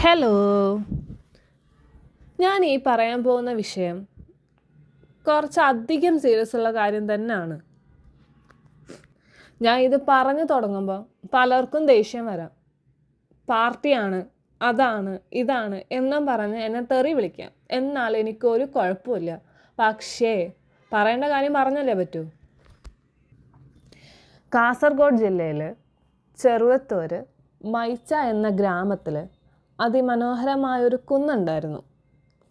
Hello ഞാൻ ഈ പറയാൻ പോകുന്ന വിഷയം കുറച്ച് അധികം സീരിയസ് ഉള്ള കാര്യം തന്നെയാണ്. ഞാൻ ഇത് പറഞ്ഞു തുടങ്ങുമ്പോൾ പലർക്കും ദേഷ്യം വരാം. പാർട്ടിയാണ് അതാണ് ഇതാണ് എന്നും പറഞ്ഞ് എന്നെ തെറി വിളിക്കാം. എന്നാൽ എനിക്കൊരു കുഴപ്പമില്ല. പക്ഷേ പറയേണ്ട കാര്യം പറഞ്ഞല്ലേ പറ്റൂ? കാസർഗോഡ് ജില്ലയിൽ ചെറുവത്തൂർ മൈച്ച എന്ന ഗ്രാമത്തിൽ അതിമനോഹരമായൊരു കുന്നുണ്ടായിരുന്നു.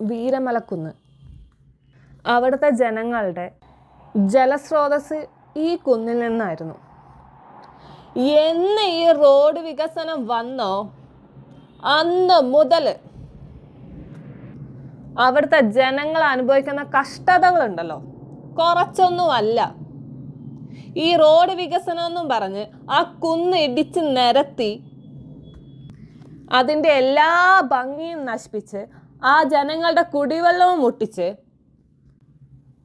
വീരമലക്കുന്ന്. അവിടുത്തെ ജനങ്ങളുടെ ജലസ്രോതസ് ഈ കുന്നിൽ നിന്നായിരുന്നു. എന്ന് ഈ റോഡ് വികസനം വന്നോ? അന്ന് മുതൽ അവിടുത്തെ ജനങ്ങൾ അനുഭവിക്കുന്ന കഷ്ടതകളുണ്ടല്ലോ. കുറച്ചൊന്നുമല്ല. ഈ റോഡ് വികസനം എന്നും പറഞ്ഞ് ആ കുന്ന് ഇടിച്ച് നിരത്തി അതിന്റെ എല്ലാ ഭംഗിയും നശിപ്പിച്ച് ആ ജനങ്ങളുടെ കുടിവെള്ളവും മുട്ടിച്ച്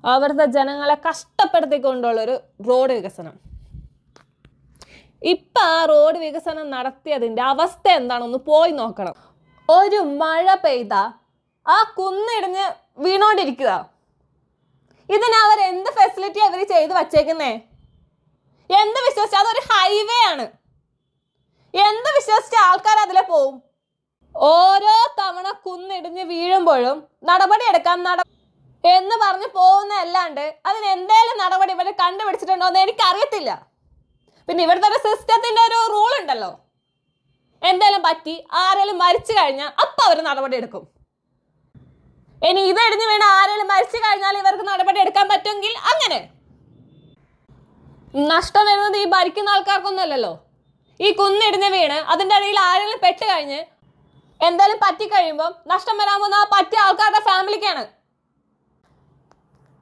അവരുടെ ജനങ്ങളെ കഷ്ടപ്പെടുത്തിക്കൊണ്ടുള്ളൊരു റോഡ് വികസനം. ഇപ്പം ആ റോഡ് വികസനം നടത്തിയതിന്റെ അവസ്ഥ എന്താണെന്ന് പോയി നോക്കണം. ഒരു മഴ പെയ്ത ആ കുന്നിടിഞ്ഞ് വീണോണ്ടിരിക്കുക ഇതിന് അവർ എന്ത് ഫെസിലിറ്റി അവർ ചെയ്ത് വച്ചേക്കുന്നേ? എന്ത് വിശ്വസിച്ച്? അതൊരു ഹൈവേ ആണ്. എന്ത് വിശ്വസിച്ച് ആൾക്കാർ അതിലെ പോവും? ഓരോ തവണ കുന്നിടിഞ്ഞ് വീഴുമ്പോഴും നടപടി എടുക്കാൻ നട എന്ന് പറഞ്ഞ് പോകുന്ന അല്ലാണ്ട് അതിന് എന്തേലും നടപടി ഇവർ കണ്ടുപിടിച്ചിട്ടുണ്ടോ എന്ന് എനിക്കറിയത്തില്ല. പിന്നെ ഇവിടുത്തെ ഒരു സിസ്റ്റത്തിന്റെ ഒരു റൂൾ ഉണ്ടല്ലോ. എന്തേലും പറ്റി ആരെങ്കിലും മരിച്ചു കഴിഞ്ഞാൽ അപ്പം അവർ നടപടി എടുക്കും. ഇനി ഇത് ഇടിഞ്ഞു വീണ ആരെങ്കിലും മരിച്ചു കഴിഞ്ഞാൽ ഇവർക്ക് നടപടി എടുക്കാൻ പറ്റുമെങ്കിൽ അങ്ങനെ. നഷ്ടം വരുന്നത് ഈ ഭരിക്കുന്ന ആൾക്കാർക്കൊന്നുമല്ലല്ലോ ഈ കുന്നിടിഞ്ഞ് വീണ് അതിന്റെ ഇടയിൽ ആരെങ്കിലും പെട്ട് കഴിഞ്ഞ് എന്തായാലും പറ്റിക്കഴിയുമ്പോൾ നഷ്ടം വരാൻ പോകുന്ന പറ്റിയ ആൾക്കാരുടെ ഫാമിലിക്കാണ്.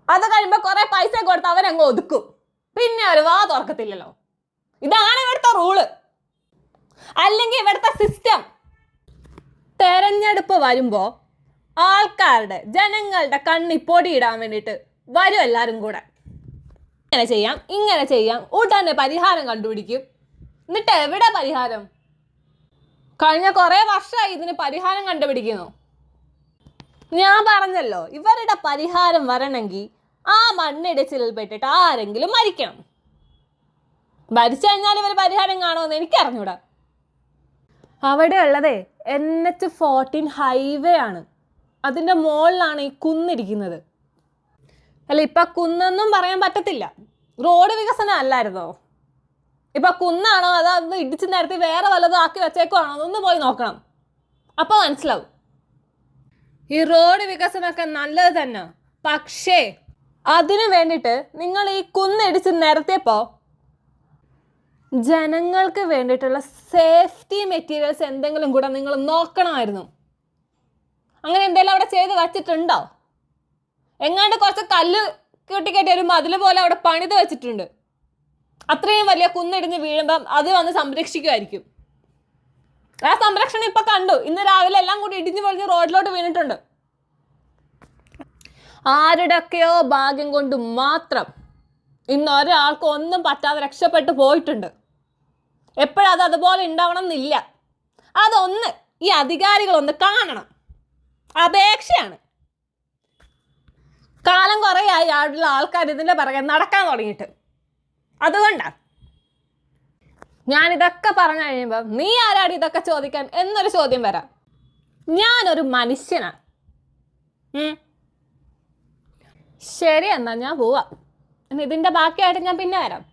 അത് കഴിയുമ്പോൾ കുറെ പൈസ കൊടുത്ത് അവരങ്ങ് ഒതുക്കും. പിന്നെ അവർ വാ തുറക്കത്തില്ലല്ലോ. ഇതാണ് ഇവിടുത്തെ റൂൾ അല്ലെങ്കിൽ ഇവിടുത്തെ സിസ്റ്റം തെരഞ്ഞെടുപ്പ് വരുമ്പോൾ ആൾക്കാരുടെ ജനങ്ങളുടെ കണ്ണി പൊടിയിടാൻ വേണ്ടിയിട്ട് വരും എല്ലാവരും കൂടെ. ഇങ്ങനെ ചെയ്യാം ഇങ്ങനെ ചെയ്യാം. ഉടനെ പരിഹാരം കണ്ടുപിടിക്കും. എന്നിട്ട് എവിടെ പരിഹാരം? കഴിഞ്ഞ കുറേ വർഷമായി ഇതിന് പരിഹാരം കണ്ടുപിടിക്കുന്നു. ഞാൻ പറഞ്ഞല്ലോ ഇവരുടെ പരിഹാരം വരണമെങ്കിൽ ആ മണ്ണിടിച്ചിലിൽ പെട്ടിട്ട് ആരെങ്കിലും മരിക്കണം. മരിച്ചു കഴിഞ്ഞാൽ ഇവർ പരിഹാരം കാണുമെന്ന് എനിക്കറിഞ്ഞൂടാ. അവിടെ ഉള്ളതേ എൻ എച്ച് ഫോർട്ടീൻ ഹൈവേ ആണ്. അതിന്റെ മുകളിലാണ് ഈ കുന്നിരിക്കുന്നത് അല്ല ഇപ്പം കുന്നൊന്നും പറയാൻ പറ്റത്തില്ല. റോഡ് വികസനം അല്ലായിരുന്നോ? ഇപ്പം കുന്നാണോ? അതോ അന്ന് ഇടിച്ച് നിരത്തി വേറെ വല്ലതും ആക്കി വെച്ചേക്കുവാണോ? ഒന്ന് പോയി നോക്കണം. അപ്പോൾ മനസ്സിലാവും. ഈ റോഡ് വികസനമൊക്കെ നല്ലത് തന്നെ. പക്ഷേ അതിനു വേണ്ടിയിട്ട് നിങ്ങൾ ഈ കുന്നിടിച്ച് നിരത്തിയപ്പോൾ ജനങ്ങൾക്ക് വേണ്ടിയിട്ടുള്ള സേഫ്റ്റി മെറ്റീരിയൽസ് എന്തെങ്കിലും കൂടെ നിങ്ങൾ നോക്കണമായിരുന്നു. അങ്ങനെ എന്തെങ്കിലും അവിടെ ചെയ്ത് വച്ചിട്ടുണ്ടോ? എങ്ങാണ്ട് കുറച്ച് കല്ല് കെട്ടി ഒരു മതിൽ പോലെ അവിടെ പണിത് വെച്ചിട്ടുണ്ട്. അത്രയും വലിയ കുന്നിടിഞ്ഞ് വീഴുമ്പം അത് വന്ന് സംരക്ഷിക്കുമായിരിക്കും ആ സംരക്ഷണം ഇപ്പൊ കണ്ടു. ഇന്ന് രാവിലെ എല്ലാം കൂടി ഇടിഞ്ഞു പൊളിഞ്ഞ് റോഡിലോട്ട് വീണിട്ടുണ്ട്. ആരുടെയൊക്കെയോ ഭാഗ്യം കൊണ്ട് മാത്രം ഇന്ന് ഒരാൾക്ക് ഒന്നും പറ്റാതെ രക്ഷപ്പെട്ടു പോയിട്ടുണ്ട്. എപ്പോഴത് അത് അതുപോലെ ഉണ്ടാവണം എന്നില്ല. അതൊന്ന് ഈ അധികാരികളൊന്ന് കാണണം. അപേക്ഷയാണ്. കാലം കുറേയായി ആളുള്ള ആൾക്കാർ ഇതിന്റെ പിറകെ നടക്കാൻ തുടങ്ങിയിട്ട്. അതുകൊണ്ടാണ് ഞാൻ ഇതൊക്കെ പറഞ്ഞു കഴിയുമ്പോൾ നീ ആരാടി ഇതൊക്കെ ചോദിക്കാൻ എന്നൊരു ചോദ്യം വരാം. ഞാനൊരു മനുഷ്യനാണ്. ശരി എന്നാ ഞാൻ പോവാം. ഇതിന്റെ ബാക്കിയായിട്ട് ഞാൻ പിന്നെ വരാം.